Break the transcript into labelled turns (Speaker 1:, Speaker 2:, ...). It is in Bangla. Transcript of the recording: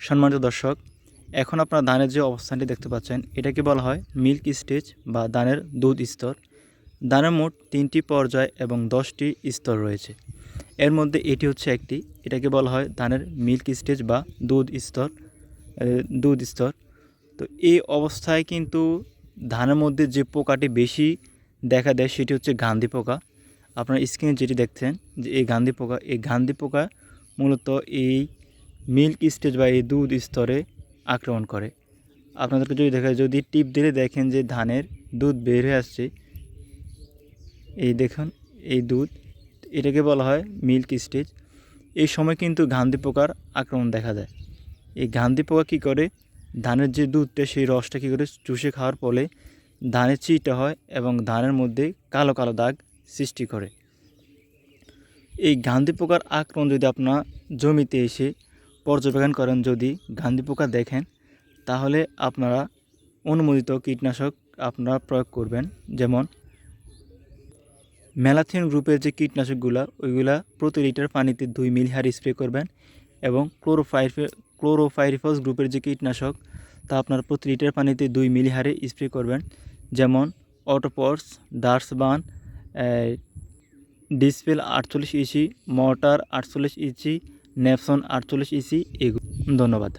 Speaker 1: সম্মানিত দর্শক, এখন আপনারা ধানের যে অবস্থানটি দেখতে পাচ্ছেন, এটাকে বলা হয় মিল্ক স্টেজ বা ধানের দুধ স্তর। ধানের মোট তিনটি পর্যায় এবং দশটি স্তর রয়েছে। এর মধ্যে এটি হচ্ছে একটি, এটাকে বলা হয় ধানের মিল্ক স্টেজ বা দুধ স্তর দুধ স্তর। তো এই অবস্থায় কিন্তু ধানের মধ্যে যে পোকাটি বেশি দেখা দেয়, সেটি হচ্ছে গান্ধী পোকা। আপনার স্ক্রিনে যেটি দেখছেন, যে এই গান্ধী পোকা, এই গান্ধী পোকা মূলত এই মিল্ক স্টেজ বা এই দুধ স্তরে আক্রমণ করে। আপনাদেরকে যদি দেখা যদি টিপ দিলে দেখেন যে ধানের দুধ বের হয়ে আসছে। এই দেখুন, এই দুধ, এটাকে বলা হয় মিল্ক স্টেজ। এই সময় কিন্তু গান্ধি পোকার আক্রমণ দেখা যায়। এই গান্ধি পোকা কী করে? ধানের যে দুধটা, সেই রসটা কী করে চুষে খাওয়ার ফলে ধানের চিটা হয় এবং ধানের মধ্যে কালো কালো দাগ সৃষ্টি করে। এই গান্ধি পোকার আক্রমণ যদি আপনার জমিতে এসে পর্যবেক্ষণ করেন যদি গান্ধি পোকা দেখেন, তাহলে আপনারা অনুমোদিত কীটনাশক আপনারা প্রয়োগ করবেন। যেমন ম্যালাথিন গ্রুপের যে কীটনাশকগুলো, ওইগুলা প্রতি লিটার পানিতে দুই মিলি হারে স্প্রে করবেন এবং ক্লোরোফাইফে ক্লোরোফাইরিফস গ্রুপের যে কীটনাশক, তা আপনার প্রতি লিটার পানিতে দুই মিলি হারে স্প্রে করবেন। যেমন অটোপস ডার্সবান ডিসপেল আটচল্লিশ ইসি মর্টার আটচল্লিশ ইসি নেপসন আটচল্লিশ ইসি এগো ধন্যবাদ।